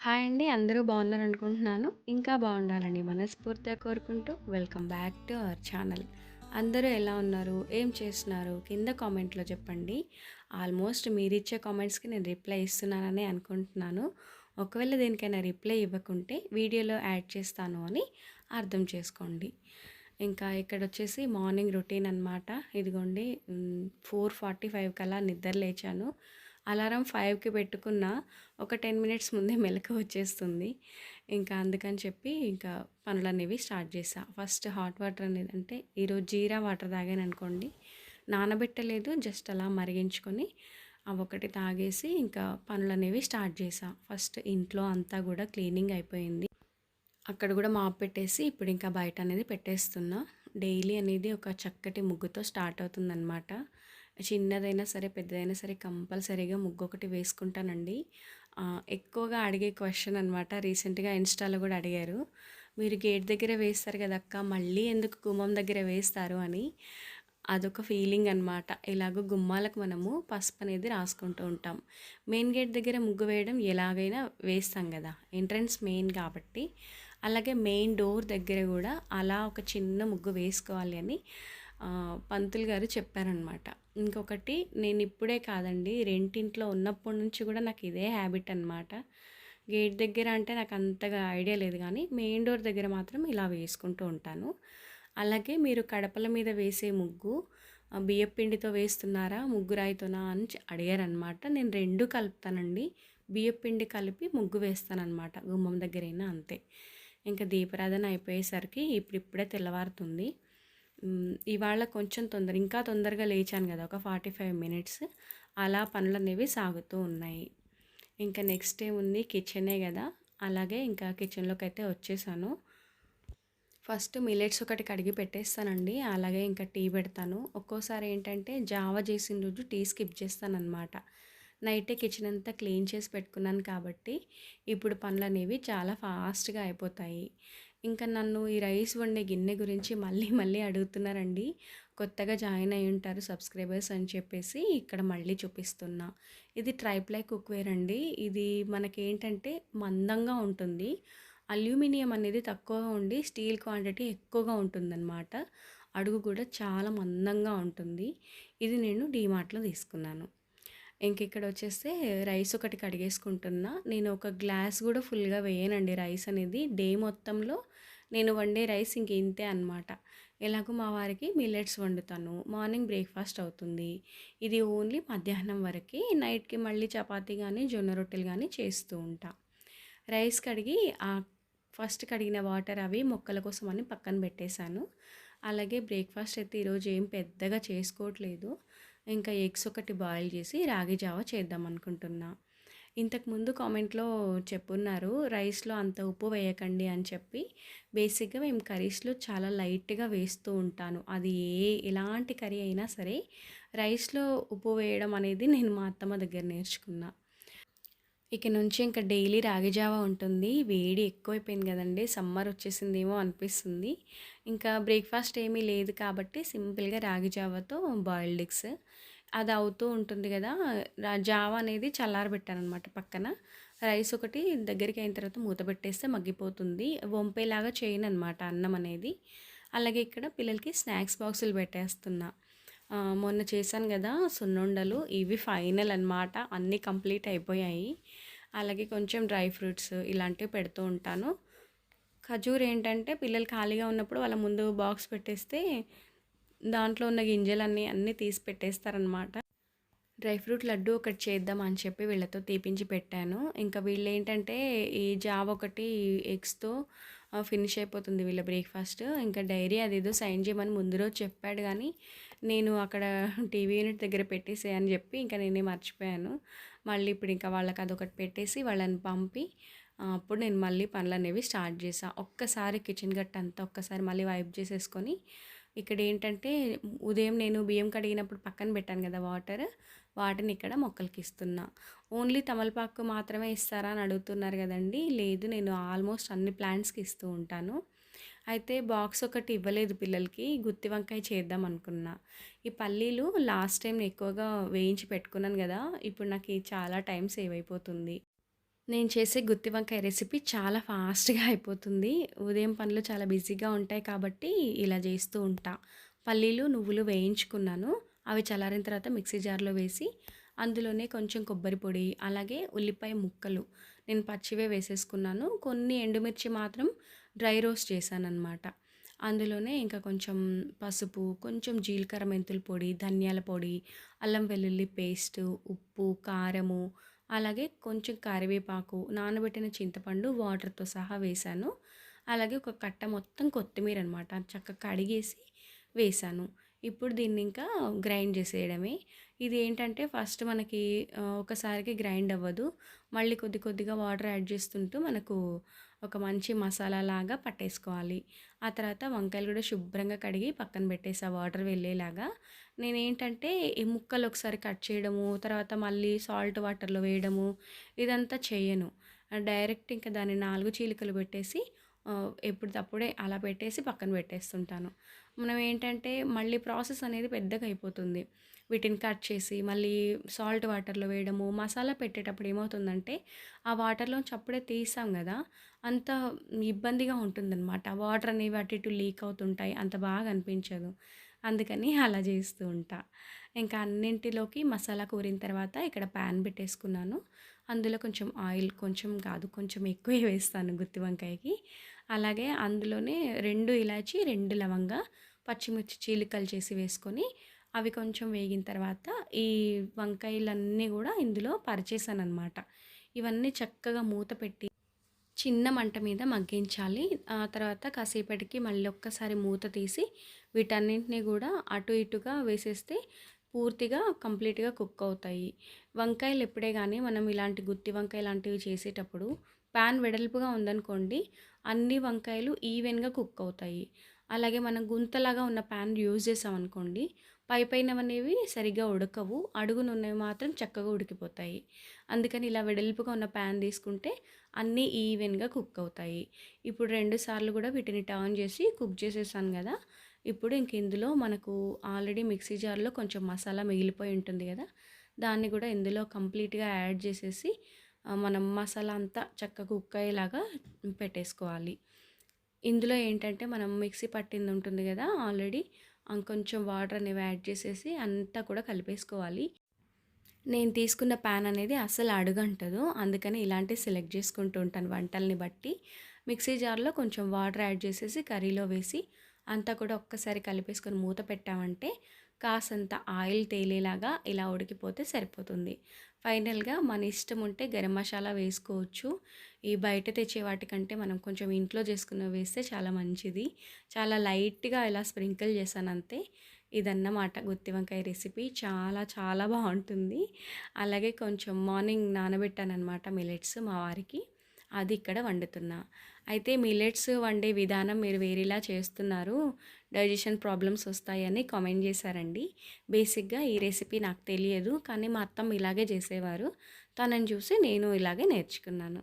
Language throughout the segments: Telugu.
హాయ్ అండి. అందరూ బాగున్నారనుకుంటున్నాను. ఇంకా బాగుండాలని మనస్ఫూర్తిగా కోరుకుంటూ welcome back to our channel. అందరూ ఎలా ఉన్నారు? ఏం చేస్తున్నారు? కింద కామెంట్‌లో చెప్పండి. ఆల్మోస్ట్ మీరిచ్చే కామెంట్స్‌కి నేను రిప్లై ఇస్తున్నానని అనుకుంటున్నాను. ఒకవేళ దేనికైనా రిప్లై ఇవ్వకుంటే వీడియోలో యాడ్ చేస్తాను అని అర్థం చేసుకోండి. ఇంకా ఇక్కడ వచ్చేసి మార్నింగ్ రొటీన్ అనమాట. ఇదిగోండి ఫోర్ ఫార్టీ ఫైవ్ కల్లా నిద్ర లేచాను. అలారం ఫైవ్కి పెట్టుకున్న ఒక 10 మినిట్స్ ముందే మెలకు వచ్చేస్తుంది. ఇంకా అందుకని చెప్పి ఇంకా పనులనేవి స్టార్ట్ చేసా ఫస్ట్ హాట్ వాటర్ అనేది అంటే ఈరోజు జీరా వాటర్ తాగాననుకోండి. నానబెట్టలేదు జస్ట్ అలా మరిగించుకొని అవొకటి తాగేసి ఇంకా పనులనేవి స్టార్ట్ చేసా ఫస్ట్ ఇంట్లో అంతా కూడా క్లీనింగ్ అయిపోయింది. అక్కడ కూడా మాప్ పెట్టేసి ఇప్పుడు ఇంకా బయట అనేది పెట్టేస్తున్నా. డైలీ అనేది ఒక చక్కటి ముగ్గుతో స్టార్ట్ అవుతుందనమాట. చిన్నదైనా సరే, పెద్దదైనా సరే కంపల్సరీగా ముగ్గొకటి వేసుకుంటానండి. ఎక్కువగా అడిగే క్వశ్చన్ అనమాట. రీసెంట్‌గా ఇన్‌స్టాలో కూడా అడిగారు. "మీరు గేట్ దగ్గర వేస్తారు కదా అక్క మళ్ళీ ఎందుకు గుమ్మం దగ్గర వేస్తారు" అని. అదొక ఫీలింగ్ అనమాట. ఇలాగో గుమ్మాలకు మనము పసుపు అనేది రాసుకుంటూ ఉంటాం. మెయిన్ గేట్ దగ్గర ముగ్గు వేయడం ఎలాగైనా వేస్తాం కదా ఎంట్రన్స్ మెయిన్ కాబట్టి. అలాగే మెయిన్ డోర్ దగ్గర కూడా అలా ఒక చిన్న ముగ్గు వేసుకోవాలి అని పంతులు గారు చెప్పారనమాట. ఇంకొకటి నేను ఇప్పుడే కాదండి రెంటింట్లో ఉన్నప్పటి నుంచి కూడా నాకు ఇదే హ్యాబిట్ అనమాట. గేట్ దగ్గర అంటే నాకు అంతగా ఐడియా లేదు కానీ మెయిన్ డోర్ దగ్గర మాత్రం ఇలా వేసుకుంటూ ఉంటాను. అలాగే మీరు కడపల మీద వేసే ముగ్గు బియ్యపిండితో పిండితో వేస్తున్నారా? ముగ్గు రాయితోనా? అని అడిగారనమాట. నేను రెండు కలుపుతానండి. బియ్యపిండి కలిపి ముగ్గు వేస్తాననమాట. గుమ్మం దగ్గరైనా అంతే. ఇంకా దీపారాధన అయిపోయేసరికి ఇప్పుడిప్పుడే తెల్లవారుతుంది. ఇవాళ కొంచెం తొందర ఇంకా తొందరగా లేచాను కదా ఒక 45 మినిట్స్. అలా పనులనేవి సాగుతూ ఉన్నాయి. ఇంకా నెక్స్ట్ ఏముంది కిచెనే కదా అలాగే ఇంకా కిచెన్లోకి అయితే వచ్చేసాను. ఫస్ట్ మిల్లెట్స్ ఒకటి కడిగి పెట్టేస్తానండి. అలాగే ఇంకా టీ పెడతాను. ఒక్కోసారి ఏంటంటే జావ చేసిన రోజు టీ స్కిప్ చేస్తాననమాట. నైటే కిచెన్ అంతా క్లీన్ చేసి పెట్టుకున్నాను కాబట్టి ఇప్పుడు పనులనేవి చాలా ఫాస్ట్‌గా అయిపోతాయి. ఇంకా నన్ను ఈ రైస్ వండే గిన్నె గురించి మళ్ళీ మళ్ళీ అడుగుతున్నారండి. కొత్తగా జాయిన్ అయి ఉంటారు సబ్స్క్రైబర్స్ అని చెప్పేసి ఇక్కడ మళ్ళీ చూపిస్తున్నా. ఇది ట్రైప్లై కుక్‌వేర్ అండి. ఇది మనకేంటంటే మందంగా ఉంటుంది. అల్యూమినియం అనేది తక్కువగా ఉండి స్టీల్ క్వాంటిటీ ఎక్కువగా ఉంటుందన్నమాట అడుగు కూడా చాలా మందంగా ఉంటుంది. ఇది నేను డీమార్ట్‌లో తీసుకున్నాను. ఇంక ఇక్కడొచ్చేస్తే రైస్ ఒకటి కడిగేసుకుంటున్నా. నేను ఒక గ్లాస్ కూడా ఫుల్‌గా వేయనండి రైస్ అనేది. డే మొత్తంలో నేను వండే రైస్ ఇంక ఇంతే అనమాట. ఎలాగో మా వారికి మిల్లెట్స్ వండుతాను. మార్నింగ్ బ్రేక్‌ఫాస్ట్ అవుతుంది. ఇది ఓన్లీ మధ్యాహ్నం వరకు నైట్‌కి మళ్ళీ చపాతీ కానీ జొన్న రొట్టెలు కానీ చేస్తూ ఉంటా. రైస్ కడిగి ఆ ఫస్ట్ కడిగిన వాటర్ అవి మొక్కల కోసం అని పక్కన పెట్టేశాను. అలాగే బ్రేక్‌ఫాస్ట్ అయితే ఈరోజు ఏం పెద్దగా చేసుకోవట్లేదు. ఇంకా ఎగ్స్ ఒకటి బాయిల్ చేసి రాగి జావ చేద్దాం అనుకుంటున్నా. ఇంతకుముందు కామెంట్‌లో చెప్పున్నారు రైస్‌లో అంత ఉప్పు వేయకండి అని చెప్పి. బేసిక్‌గా మేము కర్రీస్‌లో చాలా లైట్‌గా వేస్తూ ఉంటాను. అది ఏ ఎలాంటి కర్రీ అయినా సరే రైస్‌లో ఉప్పు వేయడం అనేది నేను మా అత్తమ్మ దగ్గర నేర్చుకున్నా. ఇక నుంచి ఇంకా డైలీ రాగి జావ ఉంటుంది. వేడి ఎక్కువైపోయింది కదండి సమ్మర్ వచ్చేసిందేమో అనిపిస్తుంది. ఇంకా బ్రేక్‌ఫాస్ట్ ఏమీ లేదు కాబట్టి సింపుల్‌గా రాగి జావతో బాయిల్డ్ ఎగ్స్. అది అవుతూ ఉంటుంది కదా రా జావ అనేది చల్లారబెట్టాననమాట పక్కన. రైస్ ఒకటి దగ్గరికి అయిన తర్వాత మూత పెట్టేస్తే మగ్గిపోతుంది. వంపేలాగా చేయననమాట అన్నం అనేది. అలాగే ఇక్కడ పిల్లలకి స్నాక్స్ బాక్సులు పెట్టేస్తున్నా. మొన్న చేశాను కదా సున్నుండలు ఇవి ఫైనల్ అనమాట. అన్నీ కంప్లీట్ అయిపోయాయి. అలాగే కొంచెం డ్రై ఫ్రూట్స్ ఇలాంటివి పెడుతూ ఉంటాను. ఖజూర్ ఏంటంటే పిల్లలు ఖాళీగా ఉన్నప్పుడు వాళ్ళ ముందు బాక్స్ పెట్టేస్తే దాంట్లో ఉన్న గింజలన్నీ అన్నీ తీసి పెట్టేస్తారనమాట. డ్రై ఫ్రూట్ లడ్డు ఒకటి చేద్దాం అని చెప్పి వీళ్ళతో తీపించి పెట్టాను. ఇంకా వీళ్ళు ఏంటంటే ఈ జావ ఒకటి ఎగ్స్‌తో ఫినిష్ అయిపోతుంది వీళ్ళ బ్రేక్‌ఫాస్ట్. ఇంకా డైరీ అదేదో సైన్ చేయమని ముందు రోజు చెప్పాడు కానీ నేను అక్కడ టీవీ యూనిట్ దగ్గర పెట్టేసేయని అని చెప్పి ఇంకా నేనే మర్చిపోయాను. మళ్ళీ ఇప్పుడు ఇంకా వాళ్ళకి అదొకటి పెట్టేసి వాళ్ళని పంపి అప్పుడు నేను మళ్ళీ పనులనేవి స్టార్ట్ చేసా ఒక్కసారి కిచెన్ గట్టంతా ఒక్కసారి మళ్ళీ వైప్ చేసేసుకొని ఇక్కడ ఏంటంటే ఉదయం నేను బియ్యం కడిగినప్పుడు పక్కన పెట్టాను కదా వాటర్. వాటిని ఇక్కడ మొక్కలకి ఇస్తున్నా. ఓన్లీ తమలపాకు మాత్రమే ఇస్తారా అని అడుగుతున్నారు కదండి లేదు నేను ఆల్మోస్ట్ అన్ని ప్లాంట్స్‌కి ఇస్తూ ఉంటాను. అయితే బాక్స్ ఒకటి ఇవ్వలేదు పిల్లలకి. గుత్తి వంకాయ చేద్దాం అనుకున్నా. ఈ పల్లీలు లాస్ట్ టైం ఎక్కువగా వేయించి పెట్టుకున్నాను కదా ఇప్పుడు నాకు చాలా టైం సేవ్ అయిపోతుంది. నేను చేసే గుత్తి వంకాయ రెసిపీ చాలా ఫాస్ట్‌గా అయిపోతుంది. ఉదయం పనులు చాలా బిజీగా ఉంటాయి కాబట్టి ఇలా చేస్తూ ఉంటా. పల్లీలు, నువ్వులు వేయించుకున్నాను. అవి చల్లారిన తర్వాత మిక్సీ జార్‌లో వేసి, అందులోనే కొంచెం కొబ్బరి పొడి, అలాగే ఉల్లిపాయ ముక్కలు నేను పచ్చివే వేసేసుకున్నాను. కొన్ని ఎండుమిర్చి మాత్రం డ్రై రోస్ట్ చేశానన్నమాట అందులోనే ఇంకా కొంచెం పసుపు, కొంచెం జీలకర్ర మెంతుల పొడి, ధనియాల పొడి, అల్లం వెల్లుల్లి పేస్టు, ఉప్పు, కారము అలాగే కొంచెం కరివేపాకు, నానబెట్టిన చింతపండు వాటర్‌తో సహా వేశాను. అలాగే ఒక కట్ట మొత్తం కొత్తిమీర అనమాట. చక్కగా కడిగేసి వేశాను. ఇప్పుడు దీన్ని ఇంకా గ్రైండ్ చేసేయడమే. ఇది ఏంటంటే ఫస్ట్ మనకి ఒకసారికి గ్రైండ్ అవ్వదు. మళ్ళీ కొద్ది కొద్దిగా వాటర్ యాడ్ చేస్తుంటూ మనకు ఒక మంచి మసాలా లాగా పట్టేసుకోవాలి. ఆ తర్వాత వంకాయలు కూడా శుభ్రంగా కడిగి పక్కన పెట్టేసా వాటర్ వెళ్ళేలాగా. నేనేంటంటే ఈ ముక్కలు ఒకసారి కట్ చేయడము, తర్వాత మళ్ళీ సాల్ట్ వాటర్‌లో వేయడము ఇదంతా చేయను డైరెక్ట్ ఇంకా దాన్ని నాలుగు చీలికలు పెట్టేసి ఎప్పుడప్పుడే అలా పెట్టేసి పక్కన పెట్టేస్తుంటాను. మనం ఏంటంటే మళ్ళీ ప్రాసెస్ అనేది పెద్దగా అయిపోతుంది. వీటిని కట్ చేసి మళ్ళీ సాల్ట్ వాటర్‌లో వేయడము, మసాలా పెట్టేటప్పుడు ఏమవుతుందంటే ఆ వాటర్‌లోంచి అప్పుడే తీసాం కదా అంత ఇబ్బందిగా ఉంటుందనమాట. వాటర్ అనేవి అటు ఇటు లీక్ అవుతుంటాయి. అంత బాగా అనిపించదు. అందుకని అలా చేస్తూ ఉంటా. ఇంకా అన్నింటిలోకి మసాలా కూరిన తర్వాత ఇక్కడ ప్యాన్ పెట్టేసుకున్నాను. అందులో కొంచెం ఆయిల్ కొంచెం కాదు కొంచెం ఎక్కువే వేస్తాను గుత్తి వంకాయకి. అలాగే అందులోనే రెండు ఇలాచి, రెండు లవంగా, పచ్చిమిర్చి చీలికలు చేసి వేసుకొని అవి కొంచెం వేగిన తర్వాత ఈ వంకాయలన్నీ కూడా ఇందులో పరిచేసాననమాట. ఇవన్నీ చక్కగా మూత పెట్టి చిన్న మంట మీద మగ్గించాలి. ఆ తర్వాత కాసేపటికి మళ్ళీ ఒక్కసారి మూత తీసి వీటన్నింటిని కూడా అటు ఇటుగా వేసేస్తే పూర్తిగా కంప్లీట్‌గా కుక్ అవుతాయి. వంకాయలు ఎప్పుడే కానీ మనం ఇలాంటి గుత్తి వంకాయ లాంటివి చేసేటప్పుడు పాన్ వెడల్పుగా ఉందనుకోండి, అన్ని వంకాయలు ఈవెన్‌గా కుక్ అవుతాయి. అలాగే మనం గుంతలాగా ఉన్న ప్యాన్ యూజ్ చేసామనుకోండి, పై పైనవి అనేవి సరిగ్గా ఉడకవు. అడుగునున్నవి మాత్రం చక్కగా ఉడికిపోతాయి. అందుకని ఇలా వెడల్పుగా ఉన్న ప్యాన్ తీసుకుంటే అన్నీ ఈవెన్‌గా కుక్ అవుతాయి. ఇప్పుడు రెండు సార్లు కూడా వీటిని టర్న్ చేసి కుక్ చేసేసాను కదా ఇప్పుడు ఇంక ఇందులో మనకు ఆల్రెడీ మిక్సీ జార్‌లో కొంచెం మసాలా మిగిలిపోయి ఉంటుంది కదా దాన్ని కూడా ఇందులో కంప్లీట్‌గా యాడ్ చేసేసి మనం మసాలా అంతా చక్కగా కుక్ అయ్యేలాగా పెట్టేసుకోవాలి. ఇందులో ఏంటంటే మనం మిక్సీ పట్టింది ఉంటుంది కదా ఆల్రెడీ ఇంకొంచెం వాటర్ అనేవి యాడ్ చేసేసి అంతా కూడా కలిపేసుకోవాలి. నేను తీసుకున్న పాన్ అనేది అస్సలు అడుగంటదు. అందుకని ఇలాంటివి సెలెక్ట్ చేసుకుంటూ ఉంటాను వంటల్ని బట్టి. మిక్సీ జార్‌లో కొంచెం వాటర్ యాడ్ చేసేసి కర్రీలో వేసి అంతా కూడా ఒక్కసారి కలిపేసుకొని మూత పెట్టామంటే కాసంత ఆయిల్ తేలేలాగా ఇలా ఉడికిపోతే సరిపోతుంది. ఫైనల్‌గా మన ఇష్టం ఉంటే గరం మసాలా వేసుకోవచ్చు. ఈ బయట తెచ్చే వాటికంటే మనం కొంచెం ఇంట్లో చేసుకున్న వేస్తే చాలా మంచిది. చాలా లైట్‌గా ఇలా స్ప్రింకిల్ చేశానంతే. ఇదన్నమాట గుత్తి వంకాయ రెసిపీ. చాలా చాలా బాగుంటుంది అలాగే కొంచెం మార్నింగ్ నానబెట్టాననమాట మిలెట్స్ మా వారికి. అది ఇక్కడ వండుతున్నా. అయితే మిల్లెట్స్ వండే విధానం మీరు వేరేలా చేస్తున్నారు. డైజెషన్ ప్రాబ్లమ్స్ వస్తాయని కామెంట్ చేశారండి. బేసిక్‌గా ఈ రెసిపీ నాకు తెలియదు. కానీ మా అత్తమ్మ ఇలాగే చేసేవారు. తనని చూసి నేను ఇలాగే నేర్చుకున్నాను.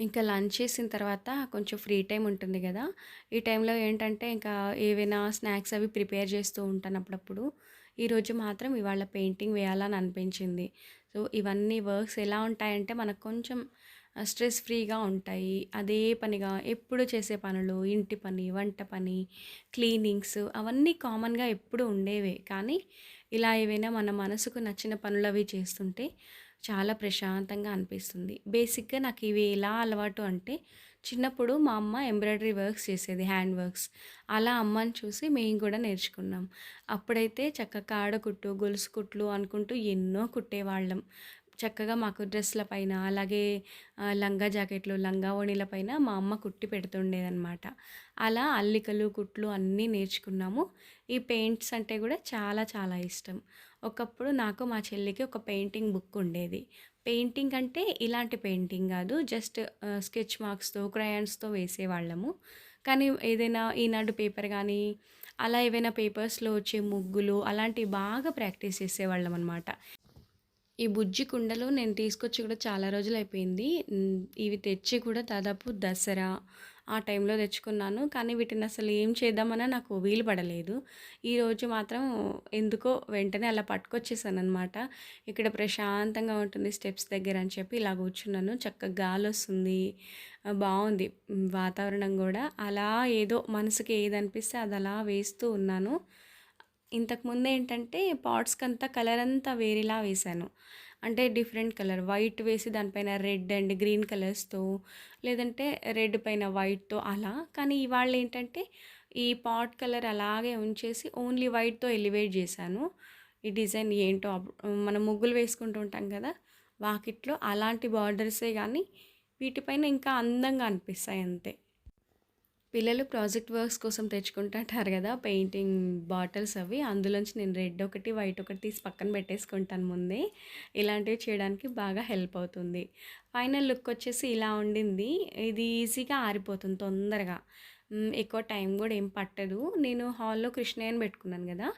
ఇంకా లంచ్ చేసిన తర్వాత కొంచెం ఫ్రీ టైం ఉంటుంది కదా ఈ టైంలో ఏంటంటే ఇంకా ఏవైనా స్నాక్స్ అవి ప్రిపేర్ చేస్తూ ఉంటాను అప్పుడప్పుడు. ఈరోజు మాత్రం ఇవాళ పెయింటింగ్ వేయాలని అనిపించింది. సో, ఇవన్నీ వర్క్స్ ఎలా ఉంటాయంటే మనకు కొంచెం స్ట్రెస్ ఫ్రీగా ఉంటాయి. అదే పనిగా ఎప్పుడు చేసే పనులు, ఇంటి పని, వంట పని, క్లీనింగ్స్ అవన్నీ కామన్‌గా ఎప్పుడు ఉండేవే. కానీ ఇలా ఏవైనా మన మనసుకు నచ్చిన పనులు అవి చేస్తుంటే చాలా ప్రశాంతంగా అనిపిస్తుంది. బేసిక్‌గా నాకు ఇవి ఎలా అలవాటు అంటే చిన్నప్పుడు మా అమ్మ ఎంబ్రాయిడరీ వర్క్స్ చేసేది హ్యాండ్ వర్క్స్. అలా అమ్మని చూసి మేము కూడా నేర్చుకున్నాం. అప్పుడైతే చక్కగా కాడ కుట్టు, గొలుసు కుట్లు అనుకుంటూ ఎన్నో కుట్టేవాళ్ళం. చక్కగా మాకు డ్రెస్‌ల పైన అలాగే లంగా జాకెట్లు, లంగా ఓణీల పైన మా అమ్మ కుట్టి పెడుతుండేదనమాట. అలా అల్లికలు, కుట్లు అన్నీ నేర్చుకున్నాము. ఈ పెయింట్స్ అంటే కూడా చాలా చాలా ఇష్టం. ఒకప్పుడు నాకు మా చెల్లికి ఒక పెయింటింగ్ బుక్ ఉండేది. పెయింటింగ్ అంటే ఇలాంటి పెయింటింగ్ కాదు జస్ట్ స్కెచ్ మార్క్స్‌తో, క్రయాన్స్‌తో వేసేవాళ్ళము. కానీ ఏదైనా ఈనాడు పేపర్ కానీ అలా ఏవైనా పేపర్స్‌లో వచ్చే ముగ్గులు అలాంటివి బాగా ప్రాక్టీస్ చేసేవాళ్ళం అనమాట ఈ బుజ్జి కుండలు నేను తీసుకొచ్చి కూడా చాలా రోజులు అయిపోయింది ఇవి తెచ్చి కూడా దాదాపు దసరా ఆ టైంలో తెచ్చుకున్నాను. కానీ వీటిని అసలు ఏం చేద్దామన్నా నాకు వీలు పడలేదు. ఈరోజు మాత్రం ఎందుకో వెంటనే అలా పట్టుకొచ్చేసాను అనమాట ఇక్కడ ప్రశాంతంగా ఉంటుంది స్టెప్స్ దగ్గర అని చెప్పి ఇలా కూర్చున్నాను. చక్కగా గాలి వస్తుంది. బాగుంది. వాతావరణం కూడా. అలా ఏదో మనసుకి ఏది అనిపిస్తే అది అలా వేస్తూ ఉన్నాను. ఇంతకుముందు ఏంటంటే పాట్స్కి అంతా కలర్ అంతా వేరేలా వేశాను అంటే డిఫరెంట్ కలర్. వైట్ వేసి దానిపైన రెడ్ అండ్ గ్రీన్ కలర్స్తో లేదంటే రెడ్ పైన వైట్తో అలా. కానీ ఇవాళ ఏంటంటే ఈ పాట్ కలర్ అలాగే ఉంచేసి ఓన్లీ వైట్తో ఎలివేట్ చేశాను. ఈ డిజైన్ ఏంటో మనం ముగ్గులు వేసుకుంటూ ఉంటాం కదా వాకిట్లో అలాంటి బార్డర్సే కానీ వీటిపైన ఇంకా అందంగా అనిపిస్తాయి అంతే. పిల్లలు ప్రాజెక్ట్ వర్క్స్ కోసం తెచ్చుకుంటుంటారు కదా పెయింటింగ్ బాటిల్స్ అవి. అందులోంచి నేను రెడ్ ఒకటి వైట్ ఒకటి తీసి పక్కన పెట్టేసుకుంటాను ముందే. ఇలాంటివి చేయడానికి బాగా హెల్ప్ అవుతుంది. ఫైనల్ లుక్ వచ్చేసి ఇలా ఉండింది. ఇది ఈజీగా ఆరిపోతుంది తొందరగా. ఎక్కువ టైం కూడా ఏం పట్టదు. నేను హాల్లో కృష్ణయ్యని పెట్టుకున్నాను కదా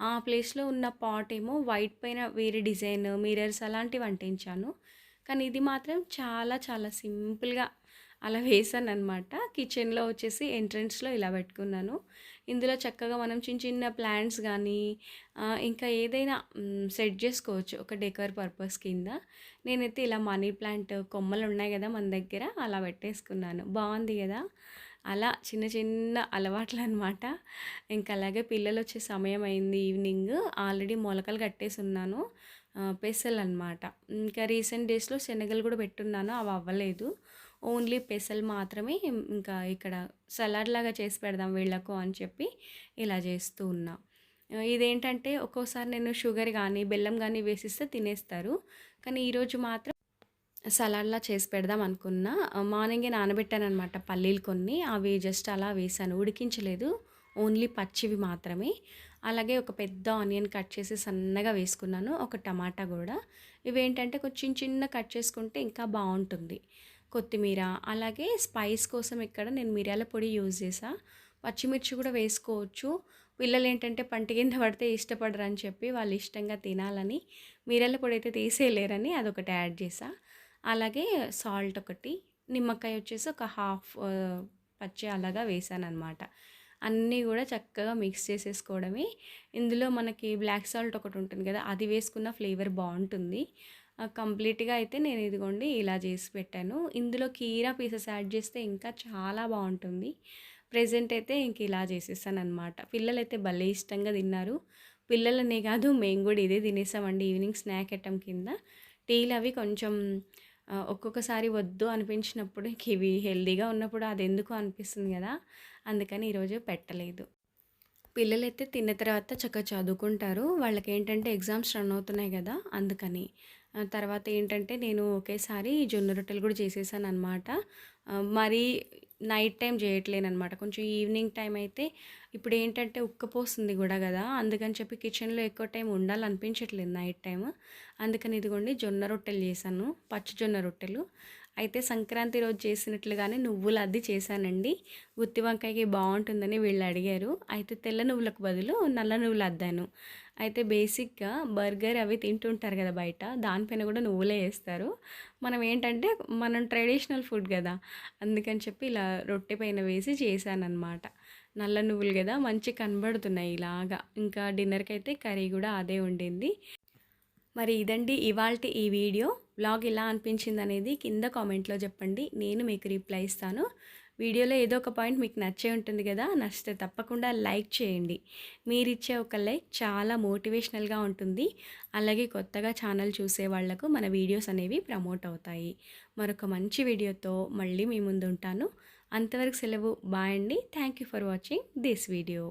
ఆ ప్లేస్లో ఉన్న పాట్ ఏమో వైట్ పైన వేరే డిజైన్ మిరర్స్ అలాంటివి అంటించాను. కానీ ఇది మాత్రం చాలా చాలా సింపుల్గా అలా వేసాను అనమాట కిచెన్లో వచ్చేసి ఎంట్రన్స్లో ఇలా పెట్టుకున్నాను. ఇందులో చక్కగా మనం చిన్న చిన్న ప్లాంట్స్ కానీ ఇంకా ఏదైనా సెట్ చేసుకోవచ్చు ఒక డెకర్ పర్పస్ కింద. నేనైతే ఇలా మనీ ప్లాంట్ కొమ్మలు ఉన్నాయి కదా మన దగ్గర అలా పెట్టేసుకున్నాను. బాగుంది కదా? అలా చిన్న చిన్న అలవాట్లు అనమాట ఇంకా అలాగే పిల్లలు వచ్చే సమయం అయింది ఈవినింగ్. ఆల్రెడీ మొలకలు కట్టేసి ఉన్నాను పెసలు అనమాట ఇంకా రీసెంట్ డేస్లో శనగలు కూడా పెట్టున్నాను. అవి అవ్వలేదు. ఓన్లీ పెసలు మాత్రమే ఇంకా ఇక్కడ సలాడ్ లాగా చేసి పెడదాం వీళ్ళకు అని చెప్పి ఇలా చేస్తూ ఉన్నా. ఇదేంటంటే ఒక్కోసారి నేను షుగర్ కానీ బెల్లం కానీ వేసిస్తే తినేస్తారు. కానీ ఈరోజు మాత్రం సలాడ్లా చేసి పెడదాం అనుకున్నా. మార్నింగే నానబెట్టాను అనమాట పల్లీలు కొన్ని. అవి జస్ట్ అలా వేసాను. ఉడికించలేదు. ఓన్లీ పచ్చివి మాత్రమే. అలాగే ఒక పెద్ద ఆనియన్ కట్ చేసి సన్నగా వేసుకున్నాను. ఒక టమాటా కూడా. ఇవేంటంటే కొంచెం చిన్న కట్ చేసుకుంటే ఇంకా బాగుంటుంది. కొత్తిమీర అలాగే స్పైస్ కోసం ఇక్కడ నేను మిరియాల పొడి యూజ్ చేసా పచ్చిమిర్చి కూడా వేసుకోవచ్చు. పిల్లలు ఏంటంటే పంట కింద పడితే ఇష్టపడరు అని చెప్పి వాళ్ళు ఇష్టంగా తినాలని మిరియాల పొడి అయితే తీసేయలేరని అదొకటి యాడ్ చేసా అలాగే సాల్ట్ ఒకటి నిమ్మకాయ వచ్చేసి ఒక హాఫ్ పచ్చి అలాగా వేసాను అనమాట అన్నీ కూడా చక్కగా మిక్స్ చేసేసుకోవడమే. ఇందులో మనకి బ్లాక్ సాల్ట్ ఒకటి ఉంటుంది కదా అది వేసుకున్న ఫ్లేవర్ బాగుంటుంది. కంప్లీట్గా అయితే నేను ఇదిగోండి ఇలా చేసి పెట్టాను. ఇందులో కీరా పీసెస్ యాడ్ చేస్తే ఇంకా చాలా బాగుంటుంది. ప్రజెంట్ అయితే ఇంక ఇలా చేసేసాను అనమాట పిల్లలు అయితే భలే ఇష్టంగా తిన్నారు. పిల్లలనే కాదు మేము కూడా ఇదే తినేసామండి ఈవినింగ్ స్నాక్ ఐటమ్ కింద. టీలు అవి కొంచెం ఒక్కొక్కసారి వద్దు అనిపించినప్పుడు ఇవి హెల్దీగా ఉన్నప్పుడు అది ఎందుకు అనిపిస్తుంది కదా అందుకని ఈరోజు పెట్టలేదు. పిల్లలైతే తిన్న తర్వాత చక్కగా చదువుకుంటారు. వాళ్ళకి ఏంటంటే ఎగ్జామ్స్ రన్ అవుతున్నాయి కదా అందుకని తర్వాత ఏంటంటే నేను ఒకేసారి జొన్న రొట్టెలు కూడా చేసేసాను అనమాట మరి నైట్ టైం చేయట్లేను అనమాట కొంచెం ఈవినింగ్ టైం అయితే ఇప్పుడు ఏంటంటే ఉక్కపోస్తుంది కూడా కదా అందుకని చెప్పి కిచెన్లో ఎక్కువ టైం ఉండాలనిపించట్లేదు నైట్ టైం అందుకని ఇదిగోండి జొన్న రొట్టెలు చేశాను పచ్చి జొన్న రొట్టెలు. అయితే సంక్రాంతి రోజు చేసినట్లుగానే నువ్వులు అద్ది చేశానండి. గుత్తి వంకాయకి బాగుంటుందని వీళ్ళు అడిగారు. అయితే తెల్ల నువ్వులకు బదులు నల్ల నువ్వులు అద్దాను. అయితే బేసిక్గా బర్గర్ అవి తింటుంటారు కదా బయట దానిపైన కూడా నువ్వులే వేస్తారు. మనం ఏంటంటే మనం ట్రెడిషనల్ ఫుడ్ కదా అందుకని చెప్పి ఇలా రొట్టె పైన వేసి చేశానన్నమాట. నల్ల నువ్వులు కదా మంచి కనబడుతున్నాయి ఇలాగా. ఇంకా డిన్నర్కి అయితే కర్రీ కూడా అదే ఉండింది మరి ఇదండి ఇవాళ ఈ వీడియో. బ్లాగ్ ఎలా అనిపించింది అనేది కింద కామెంట్లో చెప్పండి. నేను మీకు రిప్లై ఇస్తాను. వీడియోలో ఏదో ఒక పాయింట్ మీకు నచ్చే ఉంటుంది కదా నచ్చితే తప్పకుండా లైక్ చేయండి. మీరు ఇచ్చే ఒక లైక్ చాలా మోటివేషనల్గా ఉంటుంది. అలాగే కొత్తగా ఛానల్ చూసే వాళ్ళకు మన వీడియోస్ అనేవి ప్రమోట్ అవుతాయి. మరొక మంచి వీడియోతో మళ్ళీ మీ ముందు ఉంటాను అంతవరకు సెలవు. బాయ్ అండి. Thank you for watching this video.